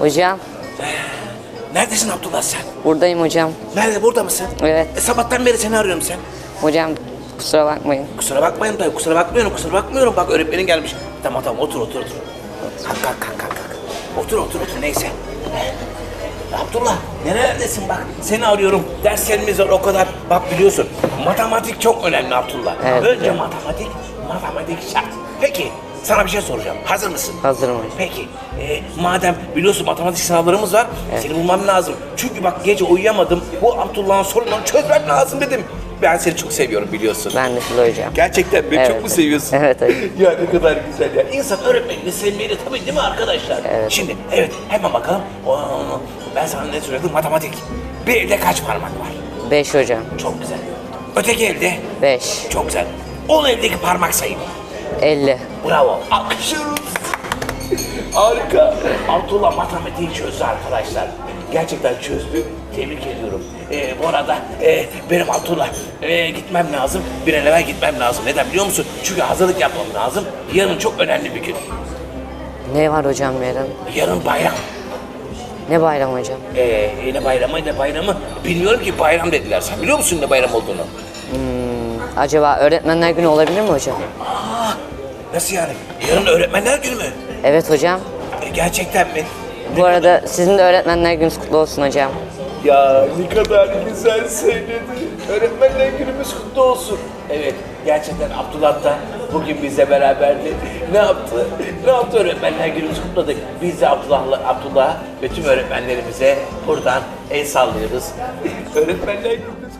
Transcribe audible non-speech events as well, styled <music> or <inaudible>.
Hocam Neredesin Abdullah sen? buradayım hocam. Nerede burada mısın? Evet. E, sabahtan beri seni arıyorum sen. Hocam kusura bakmayın. Kusura bakmayın dayı, kusura bakmıyorum, kusura bakmıyorum. Bak öğretmenin gelmiş. Tamam tamam otur otur otur. Kalk kalk kalk kalk. Otur otur otur neyse. Abdullah nerelerdesin bak seni arıyorum. Derslerimiz var o kadar. Bak biliyorsun matematik çok önemli Abdullah. Evet. Önce matematik, matematik şart. Peki sana bir şey soracağım. Hazır mısın? Hazırım hocam. Peki. E, madem biliyorsun matematik sınavlarımız var. Evet. Seni bulmam lazım. Çünkü bak gece uyuyamadım. Bu Abdullah'ın sorununu çözmem lazım dedim. Ben seni çok seviyorum biliyorsun. Ben de sizi hocam. Gerçekten beni evet, çok mu seviyorsun? Evet hocam. <laughs> ya ne kadar güzel ya. İnsan öğretmenini sevmeyi tabii değil mi arkadaşlar? Evet. Şimdi evet hemen bakalım. Ben sana ne söyledim? Matematik. Bir elde kaç parmak var? Beş hocam. Çok güzel. Öteki elde? Beş. Çok güzel. On eldeki parmak sayımı. 50. Bravo. Akışıyoruz. <laughs> Harika. Abdullah matematiği çözdü arkadaşlar. Gerçekten çözdü. Tebrik ediyorum. Ee, bu arada e, benim Abdullah e, gitmem lazım. Bir an evvel gitmem lazım. Neden biliyor musun? Çünkü hazırlık yapmam lazım. Yarın çok önemli bir gün. Ne var hocam yarın? Yarın bayram. Ne bayram hocam? Ee, ne bayramı ne bayramı bilmiyorum ki bayram dediler. Sen biliyor musun ne bayram olduğunu? Hmm, acaba öğretmenler günü olabilir mi hocam? Aa, Nasıl yani? Yarın öğretmenler günü mü? Evet hocam. E, gerçekten mi? Bu arada sizin de öğretmenler gününüz kutlu olsun hocam. Ya ne kadar güzel söyledi. Öğretmenler günümüz kutlu olsun. Evet, gerçekten Abdullah da bugün bizle beraberdi. Ne yaptı? Ne yaptı öğretmenler günümüzü kutladık. Biz de Abdullah'la Abdullah ve tüm öğretmenlerimize buradan el sallıyoruz. öğretmenler günü